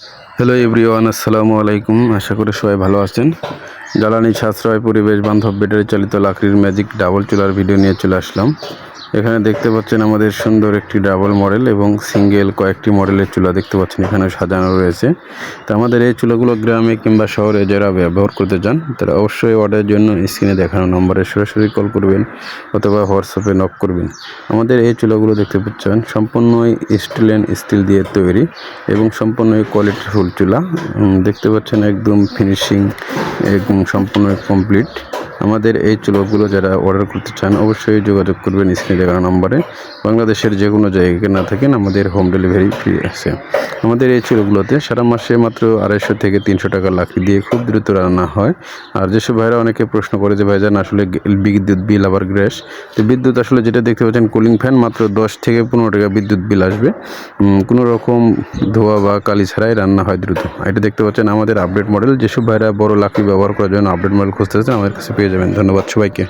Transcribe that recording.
Hello everyone আসসালামু আলাইকুম আশা করি সবাই ভালো আছেন। জ্বালানি সাশ্রয় পরিবেশ বান্ধব ব্যাটারি চালিত লাকড়ির ম্যাজিক ডাবল চুলার ভিডিও নিয়ে চলে আসলাম। এখানে দেখতে পাচ্ছেন আমাদের সুন্দর একটি ডাবল মডেল এবং সিঙ্গেল কয়েকটি মডেলের চুলা দেখতে পাচ্ছেন, এখানে সাজানো রয়েছে। তো আমাদের এই চুলাগুলো গ্রামে কিংবা শহরে যারা ব্যবহার করতে চান, তারা অবশ্যই অর্ডারের জন্য স্ক্রিনে দেখানো নম্বরে সরাসরি কল করবেন অথবা হোয়াটসঅ্যাপে নক করবেন। আমাদের এই চুলাগুলো দেখতে পাচ্ছেন, সম্পূর্ণই স্টিল অ্যান্ড স্টিল দিয়ে তৈরি এবং সম্পূর্ণই কোয়ালিটিফুল চুলা। দেখতে পাচ্ছেন একদম ফিনিশিং একদম সম্পূর্ণ কমপ্লিট আমাদের এই চুলোগুলো যারা অর্ডার করতে চান, অবশ্যই যোগাযোগ করবেন স্ক্রিনে দেখানো নম্বরে। বাংলাদেশের যে কোনো জায়গায় না থাকেন, আমাদের হোম ডেলিভারি ফ্রি আছে। আমাদের এই চুলোগুলোতে সারা মাসে মাত্র আড়াইশো থেকে তিনশো টাকা লাকড়ি দিয়ে খুব দ্রুত রান্না হয়। আর যেসব ভাইরা অনেকে প্রশ্ন করে যে, ভাইজান, আসলে বিদ্যুৎ বিল আবার গ্যাস? তো বিদ্যুৎ আসলে যেটা দেখতে পাচ্ছেন কুলিং ফ্যান মাত্র দশ থেকে পনেরো টাকা বিদ্যুৎ বিল আসবে। কোনো রকম ধোয়া বা কালি ছাড়াই রান্না হয় দ্রুত। এটা দেখতে পাচ্ছেন, আমাদের আপডেট মডেল যেসব ভাইরা বড় লাকড়ি ব্যবহার করার জন্য আপডেট মডেল খুঁজতেছেন, আমাদের কাছে পেয়ে যাবেন। ধন্যবাদ সবাইকে।